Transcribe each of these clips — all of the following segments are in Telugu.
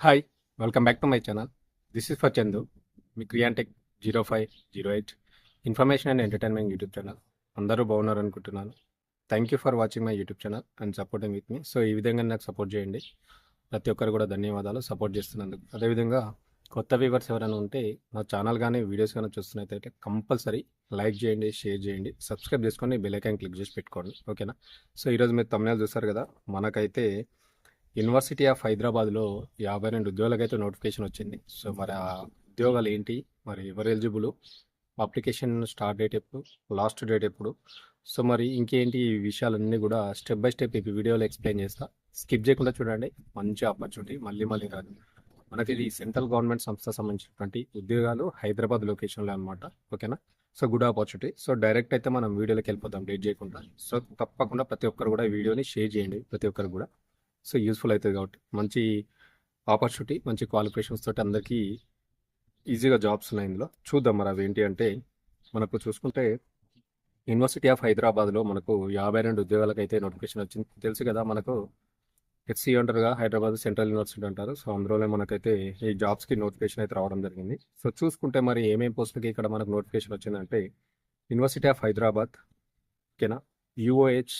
Hi welcome back to my channel this is for Chandu me Kriyantech zero five zero eight information and entertainment YouTube channel అందరూ బాగున్నారు అనుకుంటున్నాను thank you for watching my YouTube channel and supporting with me so ఈ విధంగా నాకు సపోర్ట్ చేయండి. ప్రతి ఒక్కరు కూడా ధన్యవాదాలు. సపోర్ట్ చేస్తున్నందుకు. అదేవిధంగా కొత్త వ్యూవర్స్ ఎవరైనా ఉంటే నా ఛానల్ కానీ వీడియోస్ కానీ చూస్తున్నట్టయితే కంపల్సరీ లైక్ చేయండి షేర్ చేయండి. సబ్స్క్రైబ్ చేసుకొని బెల్ ఐకాన్ క్లిక్ చేసి పెట్టుకోండి. ఓకేనా సో ఈరోజు మీరు తమిళనాడు చూస్తారు కదా? మనకైతే యూనివర్సిటీ ఆఫ్ హైదరాబాద్లో యాభై రెండు ఉద్యోగాలకు అయితే నోటిఫికేషన్ వచ్చింది. సో మరి ఆ ఉద్యోగాలు ఏంటి? మరి ఎవరు ఎలిజిబుల్ అప్లికేషన్ స్టార్ట్ డేట్ ఎప్పుడు? లాస్ట్ డేట్ ఎప్పుడు? సో మరి ఇంకేంటి ఈ విషయాలన్నీ కూడా స్టెప్ బై స్టెప్ ఈ వీడియోలో ఎక్స్ప్లెయిన్ చేస్తా. స్కిప్ చేయకుండా చూడండి. మంచి ఆపర్చునిటీ మళ్ళీ మళ్ళీ రాదు. మనకి ఇది సెంట్రల్ గవర్నమెంట్ సంస్థ సంబంధించినటువంటి ఉద్యోగాలు హైదరాబాద్ లొకేషన్లో అనమాట ఓకేనా? So good opportunity so direct అయితే మనం వీడియోలోకి వెళ్ళిపోతాం. డేట్ చేయకుండా. సో తప్పకుండా ప్రతి ఒక్కరు కూడా వీడియోని షేర్ చేయండి. ప్రతి ఒక్కరు కూడా. సో యూస్ఫుల్ అవుతుంది కాబట్టి. మంచి ఆపర్చునిటీ మంచి క్వాలిఫికేషన్స్ తోటి అందరికీ ఈజీగా జాబ్స్ ఉన్నాయి ఇందులో. చూద్దాం మరి అవి ఏంటి అంటే మనకు చూసుకుంటే యూనివర్సిటీ ఆఫ్ హైదరాబాద్లో మనకు యాభై రెండు ఉద్యోగాలకు అయితే నోటిఫికేషన్ వచ్చింది. తెలుసు కదా మనకు హెచ్సి అంటారుగా హైదరాబాద్ సెంట్రల్ యూనివర్సిటీ అంటారు. సో అందులోనే మనకైతే ఈ జాబ్స్కి నోటిఫికేషన్ అయితే రావడం జరిగింది. సో చూసుకుంటే మరి ఏమేమి పోస్టులకి ఇక్కడ మనకు నోటిఫికేషన్ వచ్చిందంటే యూనివర్సిటీ ఆఫ్ హైదరాబాద్ ఓకేనా యూఓహెచ్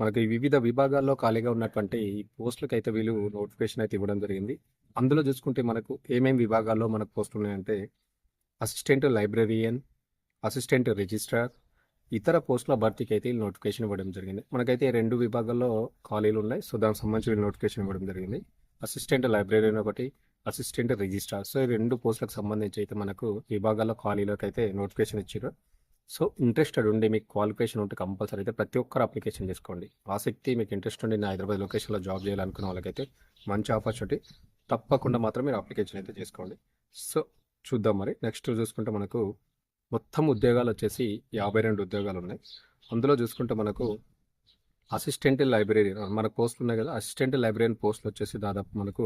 మనకి వివిధ విభాగాల్లో ఖాళీగా ఉన్నటువంటి ఈ పోస్టులకు అయితే వీళ్ళు నోటిఫికేషన్ అయితే ఇవ్వడం జరిగింది. అందులో చూసుకుంటే మనకు ఏమేమి విభాగాల్లో మనకు పోస్టులు ఉన్నాయంటే అసిస్టెంట్ లైబ్రరీయన్ అసిస్టెంట్ రిజిస్ట్రార్ ఇతర పోస్టుల భర్తీకి అయితే వీళ్ళు నోటిఫికేషన్ ఇవ్వడం జరిగింది. మనకైతే రెండు విభాగాల్లో ఖాళీలు ఉన్నాయి. సో దానికి సంబంధించి వీళ్ళు నోటిఫికేషన్ ఇవ్వడం జరిగింది. అసిస్టెంట్ లైబ్రరీయన్ ఒకటి అసిస్టెంట్ రిజిస్ట్రార్. సో ఈ రెండు పోస్టులకు సంబంధించి అయితే మనకు విభాగాల్లో ఖాళీలోకి అయితే నోటిఫికేషన్ ఇచ్చారు. సో ఇంట్రెస్టెడ్ ఉండి మీకు క్వాలిఫికేషన్ ఉంటే కంపల్సరీ అయితే ప్రతి ఒక్కరు అప్లికేషన్ చేసుకోండి. ఆసక్తి మీకు ఇంట్రెస్ట్ ఉండి నా హైదరాబాద్ లొకేషన్లో జాబ్ చేయాలనుకున్న వాళ్ళకైతే మంచి ఆపర్చునిటీ తప్పకుండా మాత్రం మీరు అప్లికేషన్ అయితే చేసుకోండి. సో చూద్దాం మరి. నెక్స్ట్ చూసుకుంటే మనకు మొత్తం ఉద్యోగాలు వచ్చేసి యాభై రెండు ఉద్యోగాలు ఉన్నాయి. అందులో చూసుకుంటే మనకు అసిస్టెంట్ లైబ్రరీ మన పోస్టులు ఉన్నాయి కదా అసిస్టెంట్ లైబ్రరీ పోస్టులు వచ్చేసి దాదాపు మనకు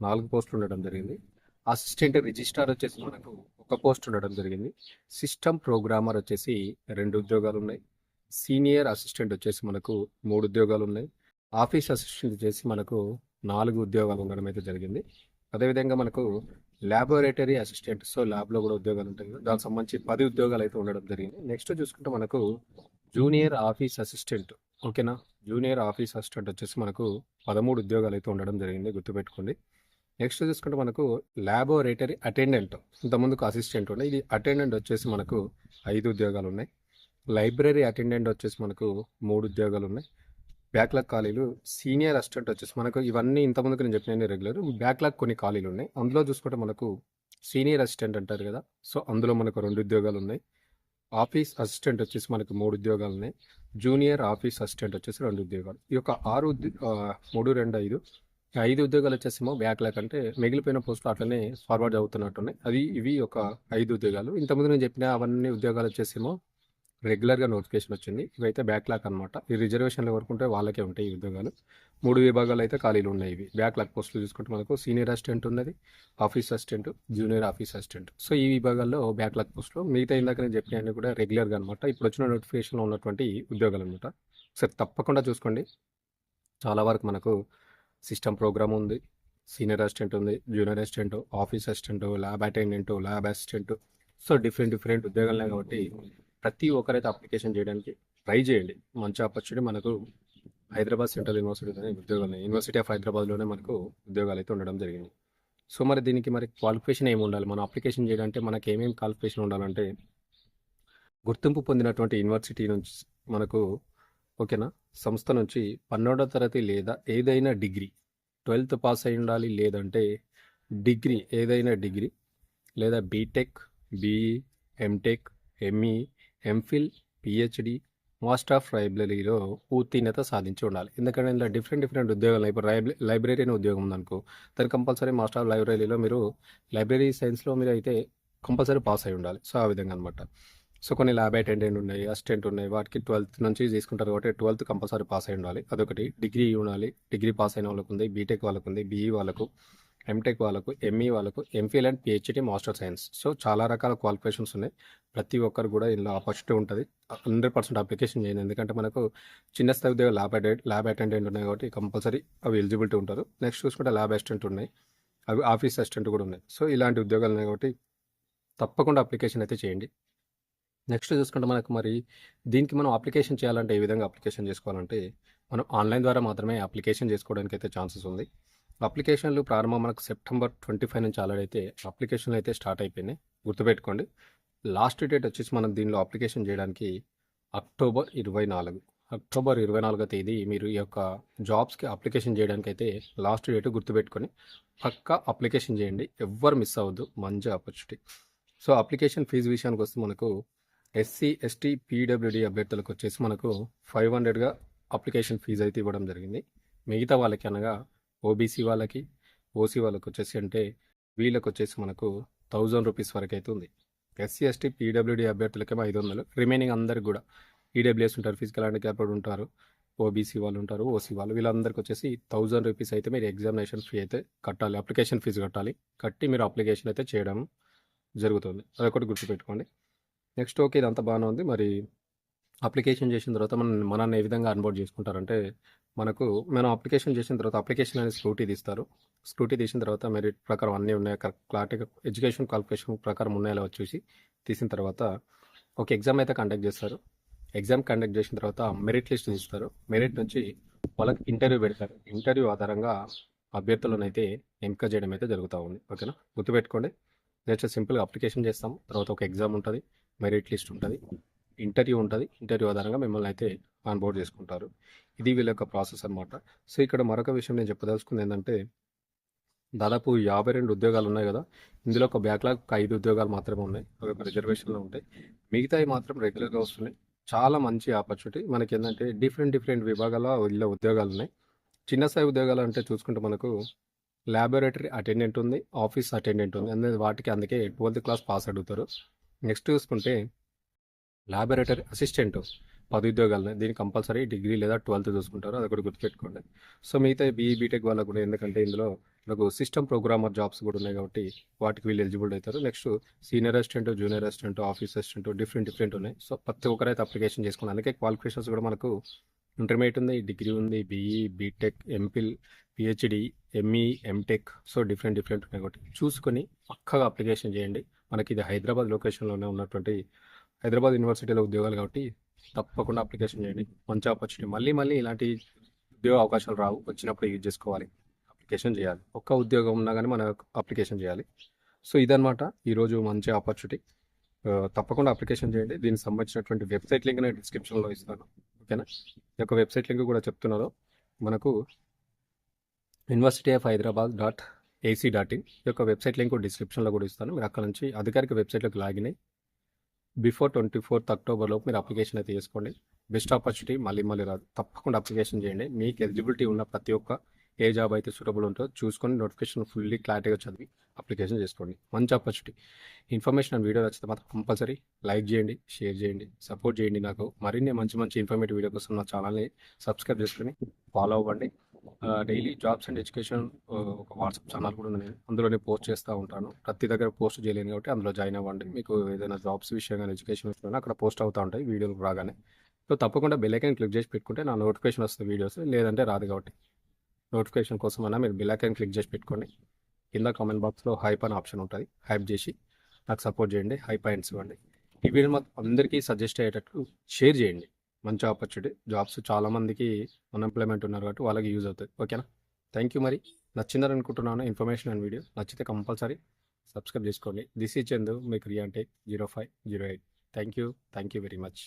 నాలుగు పోస్టులు ఉండడం జరిగింది. అసిస్టెంట్ రిజిస్ట్రార్ వచ్చేసి మనకు ఒక పోస్ట్ ఉండడం జరిగింది. సిస్టమ్ ప్రోగ్రామర్ వచ్చేసి రెండు ఉద్యోగాలు ఉన్నాయి. సీనియర్ అసిస్టెంట్ వచ్చేసి మనకు మూడు ఉద్యోగాలు ఉన్నాయి. ఆఫీస్ అసిస్టెంట్ వచ్చేసి మనకు నాలుగు ఉద్యోగాలు ఉండడం అయితే జరిగింది. అదేవిధంగా మనకు ల్యాబొరేటరీ అసిస్టెంట్ సో ల్యాబ్లో కూడా ఉద్యోగాలు ఉంటాయి దానికి సంబంధించి పది ఉద్యోగాలు అయితే ఉండడం జరిగింది. నెక్స్ట్ చూసుకుంటే మనకు జూనియర్ ఆఫీస్ అసిస్టెంట్ ఓకేనా? జూనియర్ ఆఫీస్ అసిస్టెంట్ వచ్చేసి మనకు పదమూడు ఉద్యోగాలు అయితే ఉండడం జరిగింది గుర్తుపెట్టుకోండి. నెక్స్ట్ చూసుకుంటే మనకు ల్యాబొరేటరీ అటెండెంట్ ఇంతకుముందుకు అసిస్టెంట్ ఉండే. ఇది అటెండెంట్ వచ్చేసి మనకు ఐదు ఉద్యోగాలు ఉన్నాయి. లైబ్రరీ అటెండెంట్ వచ్చేసి మనకు మూడు ఉద్యోగాలు ఉన్నాయి. బ్యాక్లాగ్ ఖాళీలు సీనియర్ అసిస్టెంట్ వచ్చేసి మనకు ఇవన్నీ ఇంతకుముందుకు నేను చెప్పిన రెగ్యులర్ బ్యాక్లాగ్ కొన్ని ఖాళీలు ఉన్నాయి. అందులో చూసుకుంటే మనకు సీనియర్ అసిస్టెంట్ అంటారు కదా. సో అందులో మనకు రెండు ఉద్యోగాలు ఉన్నాయి. ఆఫీస్ అసిస్టెంట్ వచ్చేసి మనకు మూడు ఉద్యోగాలు ఉన్నాయి. జూనియర్ ఆఫీస్ అసిస్టెంట్ వచ్చేసి రెండు ఉద్యోగాలు. ఈ యొక్క ఆరు ఉద్యో మూడు రెండు ఐదు ఐదు ఉద్యోగాలు వచ్చేసేమో బ్యాక్లాగ్ అంటే మిగిలిపోయిన పోస్టులు అట్లనే ఫార్వర్డ్ అవుతున్నట్టున్నాయి. అది ఇవి ఒక ఐదు ఉద్యోగాలు. ఇంతకుముందు నేను చెప్పిన అవన్నీ ఉద్యోగాలు వచ్చేసేమో రెగ్యులర్గా నోటిఫికేషన్ వచ్చింది. ఇవైతే బ్యాక్లాగ్ అనమాట ఈ రిజర్వేషన్లు వరకు ఉంటే వాళ్ళకే ఉంటాయి ఈ ఉద్యోగాలు. మూడు విభాగాలు అయితే ఖాళీలు ఉన్నాయి ఇవి. బ్యాక్లాగ్ పోస్టులు చూసుకుంటే మనకు సీనియర్ అసిస్టెంట్ ఉన్నది office assistant junior office assistant so ఈ విభాగాల్లో బ్యాక్లాగ్ పోస్టులు మిగతా ఇందాక నేను చెప్పినవన్నీ కూడా రెగ్యులర్గా అనమాట ఇప్పుడు వచ్చిన నోటిఫికేషన్లో ఉన్నటువంటి ఉద్యోగాలు అనమాట సరే తప్పకుండా చూసుకోండి. చాలా వరకు మనకు సిస్టమ్ ప్రోగ్రామ్ ఉంది. సీనియర్ అసిస్టెంట్ ఉంది junior assistant office assistant lab attendant lab assistant. So different different ఉద్యోగాలే కాబట్టి ప్రతి ఒక్కరైతే అప్లికేషన్ చేయడానికి ట్రై చేయండి. మంచి ఆపర్చునిటీ మనకు హైదరాబాద్ సెంట్రల్ యూనివర్సిటీలోనే ఉద్యోగాలు యూనివర్సిటీ ఆఫ్ హైదరాబాద్లోనే మనకు ఉద్యోగాలు అయితే ఉండడం జరిగింది. సో మరి దీనికి మరి క్వాలిఫికేషన్ ఏమి ఉండాలి? మనం అప్లికేషన్ చేయాలంటే మనకి ఏమేమి క్వాలిఫికేషన్ ఉండాలంటే గుర్తింపు పొందినటువంటి యూనివర్సిటీ నుంచి మనకు ఓకేనా? సంస్థ నుంచి పన్నెండవ తరగతి లేదా ఏదైనా డిగ్రీ ట్వెల్త్ పాస్ అయి ఉండాలి లేదంటే డిగ్రీ ఏదైనా డిగ్రీ లేదా B Tech B E M Tech M E M Phil P H D master of లైబ్రరీలో ఉత్తీర్ణత సాధించి ఉండాలి. ఎందుకంటే ఇలా డిఫరెంట్ డిఫరెంట్ ఉద్యోగాలు ఇప్పుడు లైబ్ర లైబ్రరీ అనే ఉద్యోగం ఉందనుకో దాని కంపల్సరీ మాస్టర్ ఆఫ్ లైబ్రరీలో మీరు లైబ్రరీ సైన్స్లో మీరు అయితే కంపల్సరీ పాస్ అయి ఉండాలి. సో ఆ విధంగా అనమాట సో కొన్ని ల్యాబ్ అటెండెంట్ ఉన్నాయి అసిస్టెంట్ ఉన్నాయి. వాటికి ట్వెల్త్ నుంచి తీసుకుంటారు కాబట్టి ట్వెల్త్ కంపల్సరీ పాస్ అయి ఉండాలి. అదొకటి. డిగ్రీ ఉండాలి. డిగ్రీ పాస్ అయిన వాళ్ళకు ఉంది బీటెక్ వాళ్ళకు ఉంది బీఈ వాళ్ళకు ఎంటెక్ వాళ్ళకు ఎంఈ వాళ్ళకు M Phil and P H D master science so చాలా రకాల క్వాలిఫికేషన్స్ ఉన్నాయి. ప్రతి ఒక్కరు కూడా ఇందులో ఆపర్చునిటీ ఉంటుంది. హండ్రెడ్ పర్సెంట్ అప్లికేషన్ చేయండి ఎందుకంటే మనకు చిన్న స్థాయి ఉద్యోగం ల్యాబ్ అటెండ్ ల్యాబ్ అటెండెంట్ ఉన్నాయి కాబట్టి కంపల్సరీ అవి ఎలిజిబిలిటీ ఉంటారు. నెక్స్ట్ చూసుకుంటే ల్యాబ్ అసిస్టెంట్ ఉన్నాయి. అవి ఆఫీస్ అసిస్టెంట్ కూడా ఉన్నాయి. సో ఇలాంటి ఉద్యోగాలు ఉన్నాయి కాబట్టి తప్పకుండా అప్లికేషన్ అయితే చేయండి. నెక్స్ట్ చూసుకుంటే మనకు మరి దీనికి మనం అప్లికేషన్ చేయాలంటే ఏ విధంగా అప్లికేషన్ చేసుకోవాలంటే మనం ఆన్లైన్ ద్వారా మాత్రమే అప్లికేషన్ చేసుకోవడానికి అయితే ఛాన్సెస్ ఉంది. అప్లికేషన్లు ప్రారంభం మనకు సెప్టెంబర్ ట్వంటీ ఫైవ్ నుంచి ఆల్రెడీ అయితే అప్లికేషన్లు అయితే స్టార్ట్ అయిపోయినాయి. గుర్తుపెట్టుకోండి. లాస్ట్ డేట్ వచ్చేసి మనం దీనిలో అప్లికేషన్ చేయడానికి అక్టోబర్ ఇరవై నాలుగు. అక్టోబర్ ఇరవై నాలుగో తేదీ మీరు ఈ యొక్క జాబ్స్కి అప్లికేషన్ చేయడానికి అయితే లాస్ట్ డేట్ గుర్తుపెట్టుకొని పక్కా అప్లికేషన్ చేయండి. ఎవ్వరు మిస్ అవ్వద్దు. మంచి ఆపర్చునిటీ. సో అప్లికేషన్ ఫీజు విషయానికి వస్తే మనకు ఎస్సీ ఎస్టీ పీడబ్ల్యూడి అభ్యర్థులకు వచ్చేసి మనకు ఫైవ్ హండ్రెడ్గా అప్లికేషన్ ఫీజు అయితే ఇవ్వడం జరిగింది. మిగతా వాళ్ళకి అనగా ఓబీసీ వాళ్ళకి ఓసీ వాళ్ళకి వచ్చేసి అంటే వీళ్ళకి వచ్చేసి మనకు థౌజండ్ రూపీస్ వరకు అయితే ఉంది. ఎస్సీ ఎస్టీ పీడబ్ల్యూడి అభ్యర్థులకేమో ఐదు వందలు. రిమైనింగ్ అందరికి కూడా ఈడబ్ల్యూఎస్ ఉంటారు ఫిజికల్ హ్యాండిక్యాప్డ్ ఉంటారు ఓబీసీ వాళ్ళు ఉంటారు ఓసీ వాళ్ళు వీళ్ళందరికీ వచ్చేసి థౌజండ్ రూపీస్ అయితే మీరు ఎగ్జామినేషన్ ఫీ అయితే కట్టాలి అప్లికేషన్ ఫీజు కట్టాలి. కట్టి మీరు అప్లికేషన్ అయితే చేయడం జరుగుతుంది. అదొకటి గుర్తుపెట్టుకోండి. నెక్స్ట్ ఓకే ఇదంతా బాగానే ఉంది. మరి అప్లికేషన్ చేసిన తర్వాత మనం మనల్ని ఏ విధంగా అన్బోర్డ్ చేసుకుంటారంటే మనకు మనం అప్లికేషన్ చేసిన తర్వాత అప్లికేషన్ అనేది స్క్రూటీ తీస్తారు. స్క్రూటీ తీసిన తర్వాత మెరిట్ ప్రకారం అన్నీ ఉన్నాయి. క్లారిటీగా ఎడ్యుకేషన్ క్వాలిఫికేషన్ ప్రకారం ఉన్నాయో చూసి తీసిన తర్వాత ఒక ఎగ్జామ్ అయితే కండక్ట్ చేస్తారు. ఎగ్జామ్ కండక్ట్ చేసిన తర్వాత మెరిట్ లిస్ట్ తీస్తారు. మెరిట్ నుంచి వాళ్ళకి ఇంటర్వ్యూ పెడతారు. ఇంటర్వ్యూ ఆధారంగా అభ్యర్థులను అయితే ఎంపిక చేయడం అయితే జరుగుతూ ఉంది. ఓకేనా? గుర్తుపెట్టుకోండి. జస్ట్ సింపుల్గా అప్లికేషన్ చేస్తాం తర్వాత ఒక ఎగ్జామ్ ఉంటుంది. మెరిట్ లిస్ట్ ఉంటుంది. ఇంటర్వ్యూ ఉంటుంది. ఇంటర్వ్యూ ఆధారంగా మిమ్మల్ని అయితే ఆన్బోర్డ్ చేసుకుంటారు. ఇది వీళ్ళ యొక్క ప్రాసెస్ అనమాట సో ఇక్కడ మరొక విషయం నేను చెప్పదలుచుకుంది ఏంటంటే దాదాపు యాభై రెండు ఉద్యోగాలు ఉన్నాయి కదా. ఇందులో ఒక బ్యాక్లాగ్ ఒక ఐదు ఉద్యోగాలు మాత్రమే ఉన్నాయి. అవి ఒక రిజర్వేషన్లో ఉంటాయి. మిగతావి మాత్రం రెగ్యులర్గా వస్తున్నాయి. చాలా మంచి ఆపర్చునిటీ మనకి ఏంటంటే డిఫరెంట్ డిఫరెంట్ విభాగాల్లో వీళ్ళ ఉద్యోగాలు ఉన్నాయి. చిన్న స్థాయి ఉద్యోగాలు అంటే చూసుకుంటే మనకు ల్యాబొరేటరీ అటెండెంట్ ఉంది ఆఫీస్ అటెండెంట్ ఉంది. అందుకే వాటికి అందుకే ట్వెల్త్ క్లాస్ పాస్ అడుగుతారు. నెక్స్ట్ చూసుకుంటే లాబొరేటరీ అసిస్టెంట్ పది దీనికి కంపల్సరీ డిగ్రీ లేదా ట్వెల్త్ చూసుకుంటారు. అది కూడా గుర్తుపెట్టుకోండి. సో మిగతా బీఈ బీటెక్ వాళ్ళకు కూడా ఎందుకంటే ఇందులో మనకు సిస్టమ్ ప్రోగ్రామర్ జాబ్స్ కూడా ఉన్నాయి కాబట్టి వాటికి వీళ్ళు ఎలిజిబుల్ అవుతారు. Next senior assistant junior assistant office assistant different different ఉన్నాయి. సో ప్రతి ఒక్కరైతే అప్లికేషన్ చేసుకున్నారు. అందుకే క్వాలిఫికేషన్స్ కూడా మనకు ఇంటర్మీడియట్ ఉంది డిగ్రీ ఉంది B E B Tech M Phil P H D M E M Tech so different different ఉన్నాయి కాబట్టి చూసుకొని పక్కగా అప్లికేషన్ చేయండి. మనకి ఇది హైదరాబాద్ లొకేషన్లోనే ఉన్నటువంటి హైదరాబాద్ యూనివర్సిటీలో ఉద్యోగాలు కాబట్టి తప్పకుండా అప్లికేషన్ చేయండి. మంచి ఆపర్చునిటీ. మళ్ళీ మళ్ళీ ఇలాంటి ఉద్యోగ అవకాశాలు రావు. వచ్చినప్పుడు యూజ్ చేసుకోవాలి. అప్లికేషన్ చేయాలి. ఒక్క ఉద్యోగం ఉన్నా కానీ మనం అప్లికేషన్ చేయాలి. సో ఇదనమాట ఈరోజు మంచి ఆపర్చునిటీ. తప్పకుండా అప్లికేషన్ చేయండి. దీనికి సంబంధించినటువంటి వెబ్సైట్ లింక్ నేను డిస్క్రిప్షన్లో ఇస్తాను. ఓకేనా? ఈ యొక్క వెబ్సైట్ లింక్ కూడా చెప్తున్నారు మనకు university of Hyderabad dot A C dot in ఈ యొక్క వెబ్సైట్ లింక్ డిస్క్రిప్షన్లో కూడా ఇస్తాను. మీరు అక్కడ నుంచి అధికారిక వెబ్సైట్లోకి లాగిన్ అయ్యి బిఫోర్ ట్వంటీ ఫోర్త్ అక్టోబర్లోపు మీరు అప్లికేషన్ అయితే చేసుకోండి. బెస్ట్ ఆపర్చునిటీ మళ్ళీ మళ్ళీ రాదు. తప్పకుండా అప్లికేషన్ చేయండి. మీకు ఎలిజిబిలిటీ ఉన్న ప్రతి ఒక్క ఏ జాబ్ అయితే సూటబుల్ ఉంటుందో చూసుకొని నోటిఫికేషన్ ఫుల్లీ క్లారిటీగా చదివి అప్లికేషన్ చేసుకోండి. మంచి ఆపర్చునిటీ. ఇన్ఫర్మేషన్ అండ్ వీడియో నచ్చితే మాత్రం కంపల్సరీ లైక్ చేయండి షేర్ చేయండి సపోర్ట్ చేయండి నాకు. మరిన్ని మంచి మంచి ఇన్ఫర్మేటివ్ వీడియో కోసం నా ఛానల్ని సబ్స్క్రైబ్ చేసుకొని ఫాలో అవ్వండి. డైలీ జాబ్స్ అండ్ ఎడ్యుకేషన్ ఒక వాట్సాప్ ఛానల్ కూడా ఉంది. అందులోనే పోస్ట్ చేస్తూ ఉంటాను. ప్రతి దగ్గర పోస్ట్ చేయలేను కాబట్టి అందులో జాయిన్ అవ్వండి. మీకు ఏదైనా జాబ్స్ విషయం కానీ ఎడ్యుకేషన్ విషయం అక్కడ పోస్ట్ అవుతూ ఉంటాయి వీడియోలు రాగానే. సో తప్పకుండా బెల్ క్లిక్ చేసి పెట్టుకుంటే నా నోటిఫికేషన్ వస్తుంది వీడియోస్ లేదంటే రాదు కాబట్టి. నోటిఫికేషన్ కోసం అయినా మీరు బెల్ క్లిక్ చేసి పెట్టుకోండి. కింద కామెంట్ బాక్స్లో హైప్ అనే ఆప్షన్ ఉంటుంది. హైప్ చేసి నాకు సపోర్ట్ చేయండి. హై పాయింట్స్ ఇవ్వండి. ఈ వీడియో మాకు అందరికీ సజెస్ట్ అయ్యేటట్లు షేర్ చేయండి. మంచి ఆపర్చునిటీ. జాబ్స్ చాలామందికి అన్ఎంప్లాయ్మెంట్ ఉన్నారు కాబట్టి వాళ్ళకి యూజ్ అవుతుంది ఓకేనా? థ్యాంక్ యూ మరి. నచ్చిందని అనుకుంటున్నాను. ఇన్ఫర్మేషన్ అండ్ వీడియో నచ్చితే కంపల్సరీ సబ్స్క్రైబ్ చేసుకోండి. దిస్ ఈ చందు. మీ Kriyantech zero five zero eight. Thank you thank you very much.